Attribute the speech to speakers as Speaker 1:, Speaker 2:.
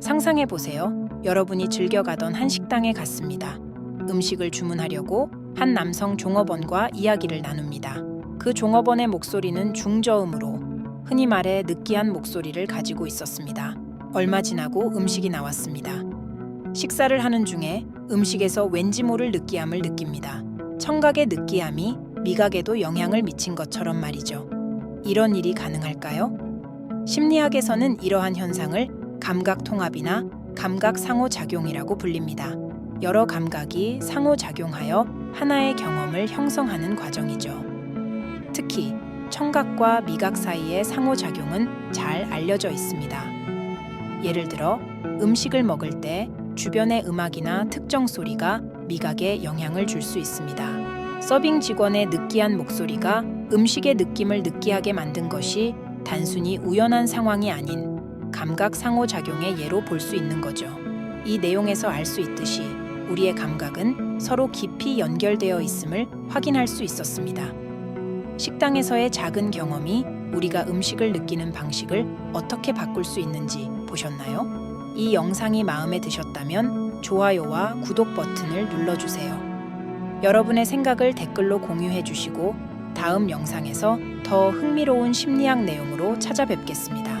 Speaker 1: 상상해 보세요. 여러분이 즐겨가던 한 식당에 갔습니다. 음식을 주문하려고 한 남성 종업원과 이야기를 나눕니다. 그 종업원의 목소리는 중저음으로 흔히 말해 느끼한 목소리를 가지고 있었습니다. 얼마 지나고 음식이 나왔습니다. 식사를 하는 중에 음식에서 왠지 모를 느끼함을 느낍니다. 청각의 느끼함이 미각에도 영향을 미친 것처럼 말이죠. 이런 일이 가능할까요? 심리학에서는 이러한 현상을 감각 통합이나 감각 상호작용이라고 불립니다. 여러 감각이 상호작용하여 하나의 경험을 형성하는 과정이죠. 특히 청각과 미각 사이의 상호작용은 잘 알려져 있습니다. 예를 들어 음식을 먹을 때 주변의 음악이나 특정 소리가 미각에 영향을 줄 수 있습니다. 서빙 직원의 느끼한 목소리가 음식의 느낌을 느끼하게 만든 것이 단순히 우연한 상황이 아닌 감각 상호작용의 예로 볼 수 있는 거죠. 이 내용에서 알 수 있듯이 우리의 감각은 서로 깊이 연결되어 있음을 확인할 수 있었습니다. 식당에서의 작은 경험이 우리가 음식을 느끼는 방식을 어떻게 바꿀 수 있는지 보셨나요? 이 영상이 마음에 드셨다면 좋아요와 구독 버튼을 눌러주세요. 여러분의 생각을 댓글로 공유해 주시고 다음 영상에서 더 흥미로운 심리학 내용으로 찾아뵙겠습니다.